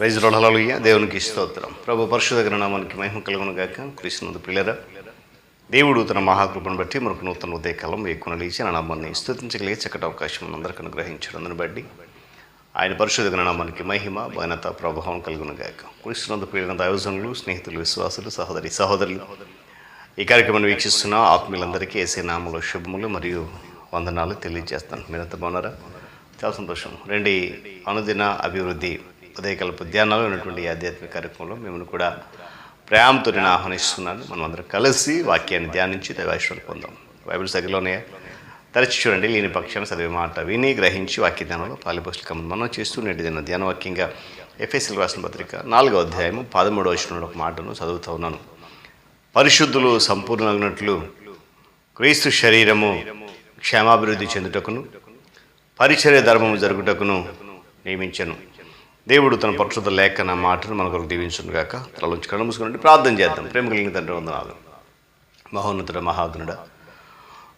Rise రొడలలుయ్య దేవునికి స్తోత్రం. ప్రభు పరిశుధ నామానికి మహిమ కలుగును గాక కృష్ణుడు పిల్లర దేవుడు తన మహాకృపను బట్టి మనకు నూతన ఉదయకాలం ఎక్కువ లేచి నా నామాన్ని స్థుతించగలిగే చక్కటి అవకాశం అందరికీ అనుగ్రహించడం బట్టి ఆయన పరిశుధ నామానికి మహిమ ఘనత ప్రభావం కలుగును గాక కృష్ణుడు పిల్లల దైవజనులు స్నేహితులు విశ్వాసులు సహోదరి సహోదరులు ఈ కార్యక్రమాన్ని వీక్షిస్తున్న ఆత్మీయులందరికీ ఏసే నామలు శుభములు మరియు వందనాలు తెలియజేస్తాను. మీరంతా బాగున్నారా? చాలా సంతోషం. రెండు అనుదిన అభివృద్ధి ఉదయకల్ప ఉద్యానాలు ఉన్నటువంటి ఈ ఆధ్యాత్మిక కార్యక్రమంలో మిమ్మల్ని కూడా ప్రేమతో నేను ఆహ్వానిస్తున్నాను. మనం అందరం కలిసి వాక్యాన్ని ధ్యానించి దైవాశ్వరం పొందాం. బైబిల్ సగలోనే తరచి చూడండి లేని పక్షాన్ని చదివే మాట విని గ్రహించి వాక్య ధ్యానంలో పాలిపోస్టులు మనం చేస్తూ నేటి దిన ధ్యాన వాక్యంగా ఎఫ్ఎస్ఎల్ రాసిన పత్రిక నాలుగో అధ్యాయము పదమూడవ వచ్చిన ఒక మాటను చదువుతూ ఉన్నాను. పరిశుద్ధులు సంపూర్ణమైనట్లు క్రీస్తు శరీరము క్షేమాభివృద్ధి చెందుటకును పరిచర్య ధర్మము జరుగుటకును నియమించను. దేవుడు తన పరిశుద్ధ లేఖన మాటను మనకు దీవించును గాక. తలలోంచి కళ్ళు మూసుకుని ప్రార్థన చేద్దాం. ప్రేమ కలిగిన తండ్రి వందనాలు. మహోన్నతుడ మహాగునుడ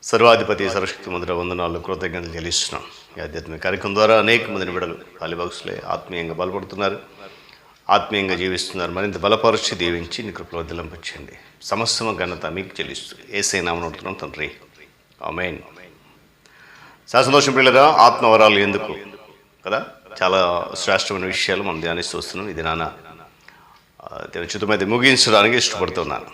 సర్వాధిపతి సరస్వతి మందిర వందనాలు కృతజ్ఞతలు చెల్లిస్తున్నాం. ఈ ఆధ్యాత్మిక కార్యక్రమం ద్వారా అనేక మంది బిడలు కాలిబాక్స్లే ఆత్మీయంగా బలపడుతున్నారు. ఆత్మీయంగా జీవిస్తున్నారు. మరింత బలపరిచి దీవించి నీ కృపలో దిలంపచ్చండి సమస్తమ ఘనత మీకు చెల్లిస్తూ ఏసై నామం తండ్రి. అమెయిన్ చాలా సంతోషం పిల్లరా ఆత్మవరాలు ఎందుకు? కదా? చాలా శ్రేష్టమైన విషయాలు మనం ధ్యానిస్తూ వస్తున్నాం. ఇది నాన్న దేవుని ముగించడానికి ఇష్టపడుతున్నాను.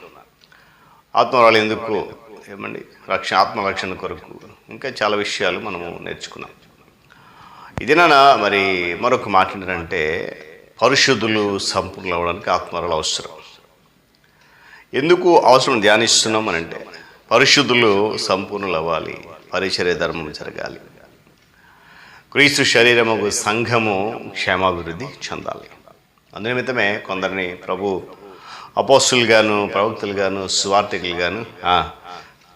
ఆత్మరాలు ఎందుకు? ఏమండి? రక్షణ ఆత్మరక్షణ కొరకు ఇంకా చాలా విషయాలు మనము నేర్చుకున్నాం. ఇది నాన్న మరి మరొక మాట ఏంటంటే పరిశుద్ధులు సంపూర్ణ అవ్వడానికి ఆత్మరాలు అవసరం. ఎందుకు అవసరం ధ్యానిస్తున్నాం అని అంటే పరిశుద్ధులు సంపూర్ణులు అవ్వాలి పరిచర్య ధర్మం జరగాలి. క్రీస్తు శరీరము సంఘము క్షేమాభివృద్ధి చెందాలి. అందునిమిత్తమే కొందరిని ప్రభు అపోస్తులుగాను ప్రవక్తలుగాను సువార్థికులుగాను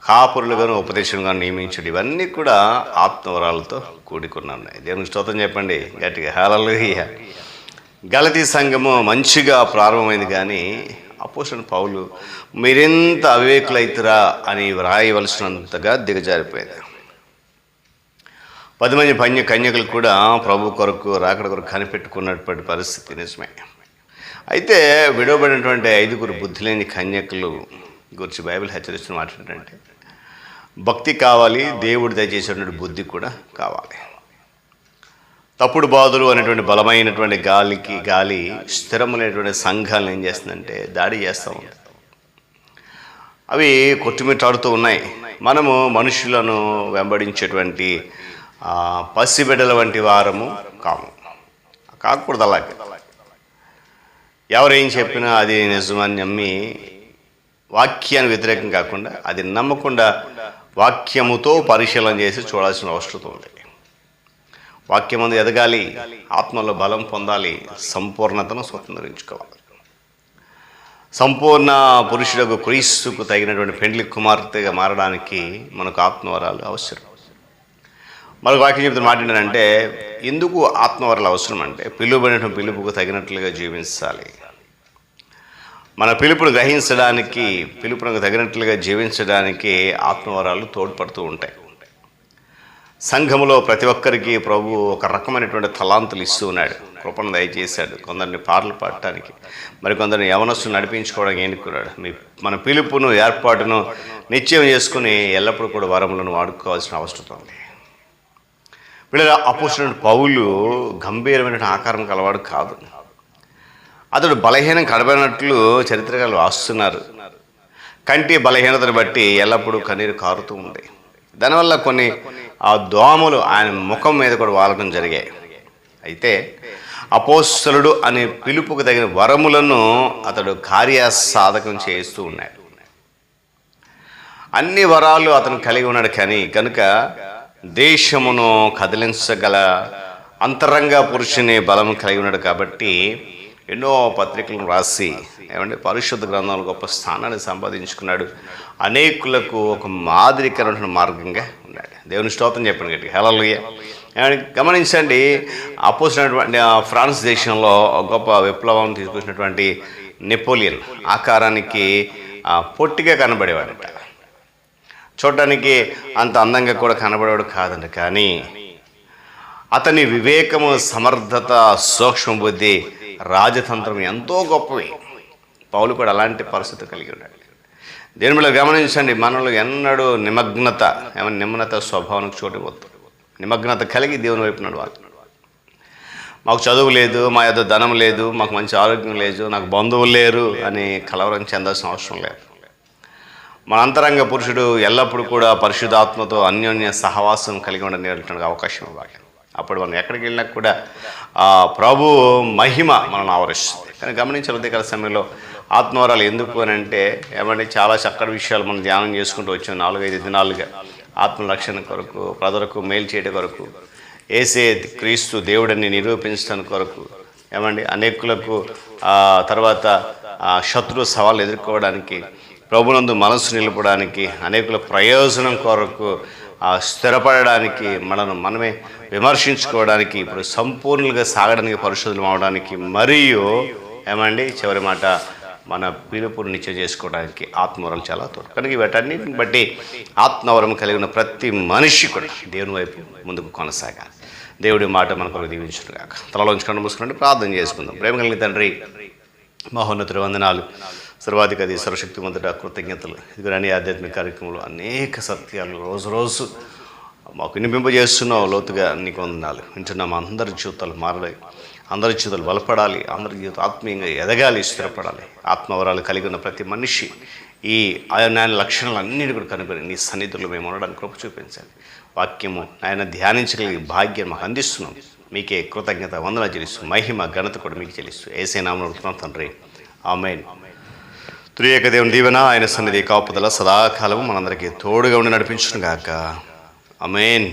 కాపురులుగాను ఉపదేశంగా నియమించడం. ఇవన్నీ కూడా ఆత్మవరాలతో కూడుకున్నాను దేవునికి స్తోత్రం చెప్పండి. గట్టిగా హాలలు గలతీ సంఘము మంచిగా ప్రారంభమైంది కానీ అపోసిన పౌలు మీరెంత అవివేకులైతురా అని వ్రాయవలసినంతగా దిగజారిపోయింది. పది మంది పన్య కన్యకులు కూడా ప్రభు కొరకు రాకడ కొరకు కనిపెట్టుకున్నటువంటి పరిస్థితి నిజమే. అయితే విడవబడినటువంటి ఐదుగురు బుద్ధి లేని కన్యకులు గురించి బైబిల్ హెచ్చరిస్తున్న మాట ఏంటంటే భక్తి కావాలి దేవుడు దయచేసినటువంటి బుద్ధి కూడా కావాలి. తప్పుడు బాధలు అనేటువంటి బలమైనటువంటి గాలికి గాలి స్థిరమైనటువంటి సంఘాలను ఏం చేస్తుందంటే దాడి చేస్తూ ఉంది. అవి కొట్టుమిట్టాడుతూ ఉన్నాయి. మనము మనుషులను వెంబడించేటువంటి పసిబిడ్డల వంటి వారము కాము. కాకూడదు అలాగే. ఎవరేం చెప్పినా అది నిజమని నమ్మి వాక్యాన్ని వ్యతిరేకం కాకుండా అది నమ్మకుండా వాక్యముతో పరిశీలన చేసి చూడాల్సిన అవసరం ఉంది. వాక్యమందు ఎదగాలి ఆత్మలో బలం పొందాలి సంపూర్ణతను స్వతంత్రించుకోవాలి. సంపూర్ణ పురుషులకు క్రీస్తుకు తగినటువంటి పెండ్లి కుమార్తెగా మారడానికి మనకు ఆత్మవరాలు అవసరం. మరొక వాక్యం చెప్తున్న మాట ఏంటంటే ఎందుకు ఆత్మవరలు అవసరం అంటే పిలువబడిన పిలుపుకు తగినట్లుగా జీవించాలి. మన పిలుపును గ్రహించడానికి పిలుపునకు తగినట్లుగా జీవించడానికి ఆత్మవరాలు తోడ్పడుతూ ఉంటాయి. సంఘములో ప్రతి ఒక్కరికి ప్రభు ఒక రకమైనటువంటి తలాంతులు ఇస్తూ ఉన్నాడు. కృపను దయచేశాడు. కొందరిని పాటలు పాడటానికి మరి కొందరిని యవనస్సు నడిపించుకోవడానికి ఎన్నుకున్నాడు మీ మన పిలుపును ఏర్పాటును నిశ్చయం చేసుకుని ఎల్లప్పుడూ కూడా వరములను వాడుకోవాల్సిన అవసరం ఉంది. వీళ్ళ అపోసిన పౌలు గంభీరమైన ఆకారం కలవాడు కాదు. అతడు బలహీనం కడబడినట్లు చరిత్రకారులు రాస్తున్నారు కంటి బలహీనతను బట్టి ఎల్లప్పుడూ కన్నీరు కారుతూ ఉంది. దానివల్ల కొన్ని ఆ దోమలు ఆయన ముఖం మీద కూడా వాలడం జరిగాయి. అయితే అపోస్తలుడు అనే పిలుపుకు తగిన వరములను అతడు కార్యసాధకం చేస్తూ ఉన్నాడు. అన్ని వరాలు అతను కలిగి ఉన్నాడు కానీ కనుక దేశమును కదిలించగల అంతరంగ పురుషుని బలం కలిగి ఉన్నాడు కాబట్టి ఎన్నో పత్రికలను రాసి ఏమంటే పరిశుద్ధ గ్రంథాలు గొప్ప స్థానాన్ని సంపాదించుకున్నాడు. అనేకులకు ఒక మాదిరికరమైన మార్గంగా ఉన్నాడు. దేవుని స్తోత్రం చెప్పండి గట్టి హెలలుయ్య గమనించండి అపోసినటువంటి ఆ ఫ్రాన్స్ దేశంలో గొప్ప విప్లవం తీసుకొచ్చినటువంటి నెపోలియన్ ఆకారానికి పొట్టిగా కనబడేవాడట. చూడటానికి అంత అందంగా కూడా కనబడేవాడు కాదండి. కానీ అతని వివేకము సమర్థత సూక్ష్మ బుద్ధి రాజతంత్రం ఎంతో గొప్పవి. పౌలు కూడా అలాంటి పరిస్థితి కలిగి ఉన్నాడు. దీని మీద గమనించండి మనలో ఎన్నడూ నిమగ్నత ఏమైనా నిమ్నత స్వభావానికి చోటు పోతుంది నిమగ్నత కలిగి దేవుని వైపు నడవాలి. మాకు చదువు లేదు మా యొక్క ధనం లేదు మాకు మంచి ఆరోగ్యం లేదు నాకు బంధువులు లేరు అని కలవరం చెందాల్సిన అవసరం లేదు. మన అంతరంగ పురుషుడు ఎల్లప్పుడూ కూడా పరిశుద్ధాత్మతో అన్యోన్య సహవాసం కలిగి ఉండనేటువంటి అవకాశం ఇవ్వాలి. అప్పుడు మనం ఎక్కడికి వెళ్ళినా కూడా ఆ ప్రభు మహిమ మనల్ని ఆవరిస్తుంది. కానీ గమనించిన ఉదయకాల సమయంలో ఆత్మవరాలు ఎందుకు అని అంటే ఏమంటే చాలా చక్కటి విషయాలు మనం ధ్యానం చేసుకుంటూ వచ్చాం నాలుగైదు దినాలుగా. ఆత్మరక్షణ కొరకు ప్రజలకు మేలు చేయడం కొరకు ఏసే క్రీస్తు దేవుడిని నిరూపించడం కొరకు ఏమండి అనేకులకు తర్వాత శత్రు సవాళ్ళు ఎదుర్కోవడానికి ప్రభునందు మనసు నిలపడానికి అనేకుల ప్రయోజనం కొరకు ఆ, స్థిరపడడానికి మనను మనమే విమర్శించుకోవడానికి ఇప్పుడు సంపూర్ణంగా సాగడానికి పరిశోధనలు అవడానికి మరియు ఏమండి? చివరి మాట మన పిలుపుని నిత్యం చేసుకోవడానికి ఆత్మవరం చాలా తోడు. కనుక వీటన్నిటిని బట్టి ఆత్మవరం కలిగిన ప్రతి మనిషి కూడా దేవుని వైపు ముందుకు కొనసాగాలి. దేవుడి మాట మనకు దీవించుగాక తలలోంచి కన్ను మూసుకుని ప్రార్థన చేసుకుందాం. ప్రేమ కలిగిన తండ్రి మహోన్నతుడి వందనాలు సర్వాధికారి మొదట కృతజ్ఞతలు. ఇదిగోని అనే ఆధ్యాత్మిక కార్యక్రమంలో అనేక సత్యాలు రోజు రోజు మాకు వినిపింపజేస్తున్నావు లోతుగా నీకు వందనాలు. వింటున్నాం అందరి జీవితాలు మారలే అందరి జీవితాలు బలపడాలి. అందరి జీవితం ఆత్మీయంగా ఎదగాలి స్థిరపడాలి. ఆత్మవరాలు కలిగి ఉన్న ప్రతి మనిషి ఈ ఆయన లక్షణాలు కూడా కనుగొని నీ సన్నిధులు మేము ఉండడానికి కృప చూపించాలి. వాక్యము ఆయన ధ్యానించగలిగే భాగ్యం మాకు అందిస్తున్నాం. మీకే కృతజ్ఞత వందన చెల్లిస్తూ మహిమ ఘనత కూడా మీకు చెల్లిస్తూ. ఏసే నామను అడుగుతున్నాం తండ్రి. ఆమెన్. త్రియేక దేవుని దీవెన ఆయన సన్నిధి కాపుదల సదాకాలము మనందరికీ తోడుగా ఉండి నడిపించును గాక అమేన్